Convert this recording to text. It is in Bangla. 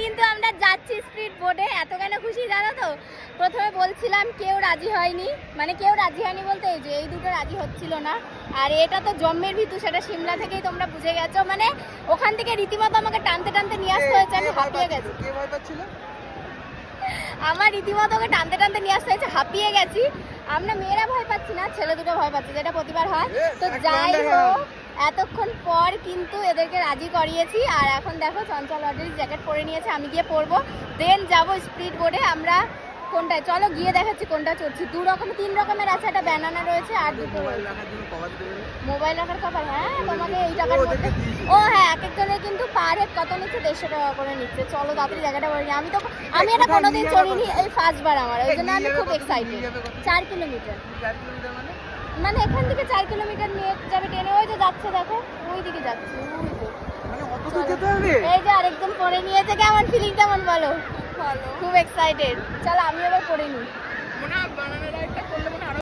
কিন্তু আমরা যাচ্ছি স্পিড বোটে এত কেন খুশি জানো তো? প্রথমে বলছিলাম কেউ রাজি হয়নি। মানে কেউ রাজি হয়নি বলতে এই যে এই দুটো রাজি হচ্ছিল না। আর এটা তো জম্মের ভিতু সেটা সিমলা থেকেই তোমরা বুঝে গেছো। মানে ওখান থেকে রীতিমতো আমাকে টানতে টানতে নিয়ে আসতে হয়েছে আমি হাঁপিয়ে গেছি। আমার রীতিমতো ওকে টানতে টানতে নিয়ে আসতে হয়েছে হাঁপিয়ে গেছি। আমরা মেয়েরা ভয় পাচ্ছি না ছেলে দুটো ভয় পাচ্ছে যেটা প্রতিবার হয়। তো যাই হোক এতক্ষণ পর কিন্তু এদেরকে রাজি করিয়েছি। আর এখন দেখো চঞ্চল অলরেডি জ্যাকেট পরে নিয়েছে আমি গিয়ে পরবো। দেন যাব স্পিড বোর্ডে আমরা কোনটায় চলো গিয়ে দেখাচ্ছি কোনটা চড়ছি দু রকম তিন রকমের আছে একটা ব্যানানা রয়েছে আর দুটো মোবাইল রাখার কভার হ্যাঁ তোমাকে এই টাকার ও, মধ্যে ও হ্যাঁ এক একজনের কিন্তু পার হেড কত নিচ্ছে? দেড়শো টাকা করে নিচ্ছে। চলো তাড়াতাড়ি জায়গাটা বলে আমি তো আমি এটা কোনোদিন চড়িনি এই ফার্স্ট বার আমার ওই জন্য আমি খুব এক্সাইটেড? চার কিলোমিটার। চার কিলোমিটার মানে এখান থেকে চার কিলোমিটার নিয়ে যাবে ট্রেনে ওই যে যাচ্ছে দেখো ওই দিকে যাচ্ছে ওই তো। মানে এই যে আরেকজন পরে নিয়েছে কেমন ফিলিং কেমন বলো? খুব এক্সাইটেড চলো আমি আবার পরে নিই।